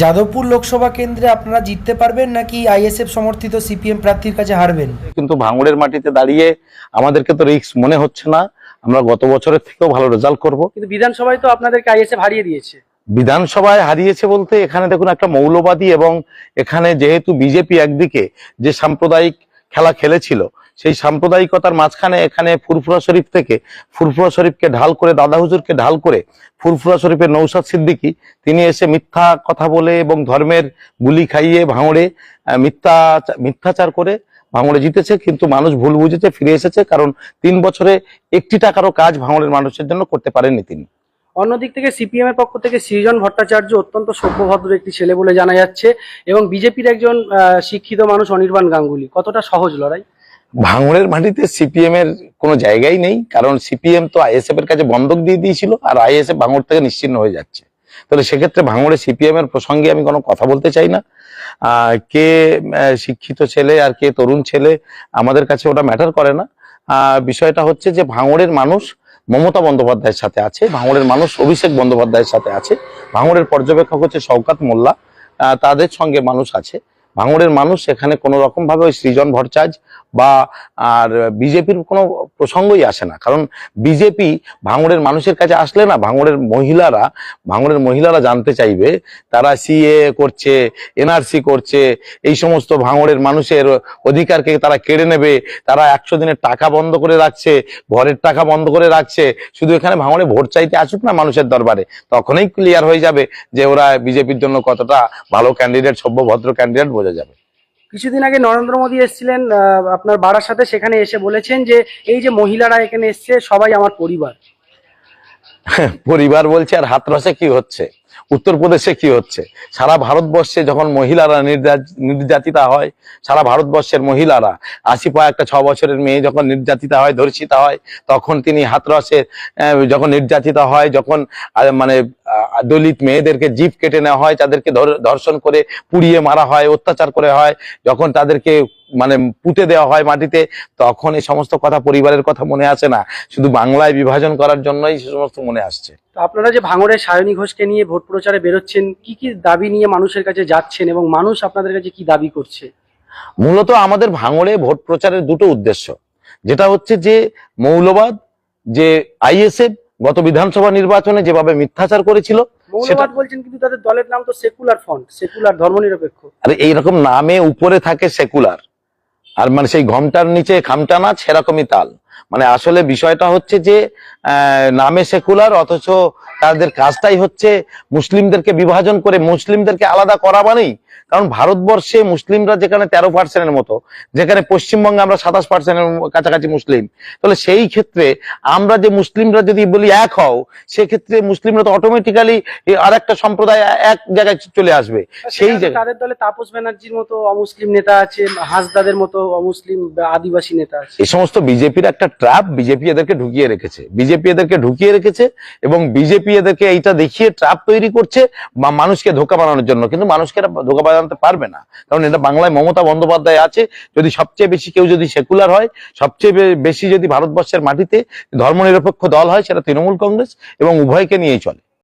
যাদবপুর লোকসভা কেন্দ্রে আপনারা জিততে পারবেন নাকি আইএসএফ সমর্থিত সিপিএম প্রার্থীর কাছে হারবেন? কিন্তু ভাঙড়ের মাটিতে দাঁড়িয়ে আমাদেরকে তো রিস্ক মনে হচ্ছে না। আমরা গত বছরের থেকেও ভালো রেজাল্ট করব। কিন্তু বিধানসভায় তো আপনাদেরকে আইএসএফ হারিয়ে দিয়েছে। বিধানসভায় হারিয়েছে বলতে এখানে দেখুন একটা মৌলবাদী এবং এখানে যেহেতু বিজেপি একদিকে যে সাম্প্রদায়িক খেলা খেলেছিল, সেই সাম্প্রদায়িকতার মাঝখানে এখানে ফুরফুরা শরীফ থেকে ফুরফুরা শরীফকে ঢাল করে, দাদা হুজুরকে ঢাল করে ফুরফুরা শরীফের নৌসাদ সিদ্দিকী, তিনি এসে মিথ্যা কথা বলে এবং ধর্মের গুলি খাইয়ে ভাঙড়ে মিথ্যা, মিথ্যাচার করে ভাঙড়ে জিতেছে, কিন্তু মানুষ ভুল বুঝেছে, ফিরে এসেছে, কারণ তিন বছরে একটি টাকারও কাজ ভাঙড়ের মানুষের জন্য করতে পারেননি তিনি। অন্যদিক থেকে সিপিএম এর পক্ষ থেকে সৃজন ভট্টাচার্য অত্যন্ত সভ্যভদ্র একটি ছেলে বলে জানা যাচ্ছে এবং বিজেপির একজন শিক্ষিত মানুষ অনির্বাণ গাঙ্গুলি। কতটা সহজ লড়াই? ভাঙড়ের মাটিতে সিপিএম এর কোনো জায়গাই নেই, কারণ সিপিএম তো আইএসএফ এর কাছে বন্ধক দিয়ে দিয়েছিল আর আইএসএফ ভাঙড় থেকে নিশ্চিন্ন হয়ে যাচ্ছে। তাহলে সেক্ষেত্রে ভাঙড়ে সিপিএম এর প্রসঙ্গে আমি কোনো কথা বলতে চাই না। কে শিক্ষিত ছেলে আর কে তরুণ ছেলে আমাদের কাছে ওটা ম্যাটার করে না। বিষয়টা হচ্ছে যে ভাঙড়ের মানুষ মমতা বন্দ্যোপাধ্যায়ের সাথে আছে, ভাঙড়ের মানুষ অভিষেক বন্দ্যোপাধ্যায়ের সাথে আছে, ভাঙড়ের পর্যবেক্ষক হচ্ছে শওকাত মোল্লা তাদের সঙ্গে মানুষ আছে। ভাঙড়ের মানুষ এখানে কোনো রকম ভাবে ওই সৃজন ভট্টাচার্য বা আর বিজেপির কোনো প্রসঙ্গই আসে না। কারণ বিজেপি ভাঙড়ের মানুষের কাছে আসলে না ভাঙড়ের মহিলারা ভাঙড়ের মহিলারা জানতে চাইবে, তারা সিএ করছে, এনআরসি করছে, এই সমস্ত ভাঙড়ের মানুষের অধিকারকে তারা কেড়ে নেবে, তারা একশো দিনের টাকা বন্ধ করে রাখছে, ঘরের টাকা বন্ধ করে রাখছে, শুধু এখানে ভাঙড়ে ভোট চাইতে আসুক না মানুষের দরবারে, তখনই ক্লিয়ার হয়ে যাবে যে ওরা বিজেপির জন্য কতটা ভালো ক্যান্ডিডেট সভ্য ভদ্র ক্যান্ডিডেট বোঝা যাবে। কিছুদিন আগে নরেন্দ্র মোদী এসেছিলেন আপনার বাড়ার সাথে সেখানে এসে বলেছেন যে এই যে মহিলারা এখানে এসছে সবাই আমার পরিবার। পরিবার বলছে আর হাতরসে কি হচ্ছে? উত্তরপ্রদেশে কি হচ্ছে? সারা ভারতবর্ষে যখন মহিলারা নির্যাতিতা হয় সারা ভারতবর্ষের মহিলারা আশি পা একটা ছ বছরের মেয়ে যখন নির্যাতিতা হয় ধর্ষিতা হয় তখন তিনি হাতরসে যখন নির্যাতিতা হয় যখন মানে দলিত মেয়েদেরকে জিভ কেটে নেওয়া হয় তাদেরকে ধর্ষণ করে পুড়িয়ে মারা হয় অত্যাচার করে হয় যখন তাদেরকে মানে পুঁতে দেওয়া হয় মাটিতে তখন এই সমস্ত কথা পরিবারের কথা মনে আসে না। শুধু বাংলায় বিভাজন করার জন্যই সে সমস্ত মনে আসছে। তো আপনারা যে ভাঙড়ের সায়নী ঘোষকে নিয়ে ভোট প্রচারে বেরোচ্ছেন কি কি দাবি নিয়ে মানুষের কাছে যাচ্ছেন এবং মানুষ আপনাদের কাছে কি দাবি করছে? মূলত আমাদের ভাঙড়ে ভোট প্রচারের দুটো উদ্দেশ্য। যেটা হচ্ছে যে মৌলবাদ যে আইএসএফ গত বিধানসভা নির্বাচনে যেভাবে মিথ্যাচার করেছিল মৌলবাদ বলছেন কিন্তু তাদের দলের নাম তো সেকুলার ফ্রন্ট সেকুলার ধর্মনিরপেক্ষ। আর এইরকম নামে উপরে থাকে সেকুলার। আর মানে সেই ঘমটার নিচে খামটা নাচ সেরকমই তাল। মানে আসলে বিষয়টা হচ্ছে যে আহ, নামে সেকুলার অথচ তাদের কাজটাই হচ্ছে মুসলিমদেরকে বিভাজন করে মুসলিমদেরকে আলাদা করা মানেই কারণ ভারতবর্ষে মুসলিমরা যেখানে তেরো পার্সেন্টের মতো যেখানে পশ্চিমবঙ্গে আমরা সাতাশ পার্সেন্টের কাছাকাছি মুসলিম তাহলে সেই ক্ষেত্রে আমরা যে মুসলিমরা যদি বলি এক হও সেক্ষেত্রে মুসলিমরা তো অটোমেটিক্যালি আর একটা সম্প্রদায় এক জায়গায় চলে আসবে। সেই জায়গায় তাদের দলে তাপস ব্যানার্জির মতো অমুসলিম নেতা আছে হাসদাদের মতো অমুসলিম আদিবাসী নেতা আছে এই সমস্ত বিজেপির একটা ট্র্যাপ বিজেপি এদেরকে ঢুকিয়ে রেখেছে। বিজেপি এদেরকে ঢুকিয়ে রেখেছে এবং বিজেপি এদেরকে এইটা দেখিয়ে ট্র্যাপ তৈরি করছে বা মানুষকে ধোকা বানানোর জন্য। কিন্তু মানুষকে এটা বানাতে পারবে না। কারণ এটা বাংলায় মমতা বন্দ্যোপাধ্যায় আছে, যদি সবচেয়ে বেশি কেউ যদি সেকুলার হয়, সবচেয়ে বেশি যদি ভারতবর্ষের মাটিতে ধর্মনিরপেক্ষ দল হয়, সেটা তৃণমূল কংগ্রেস এবং উভয়কে নিয়েই চলে।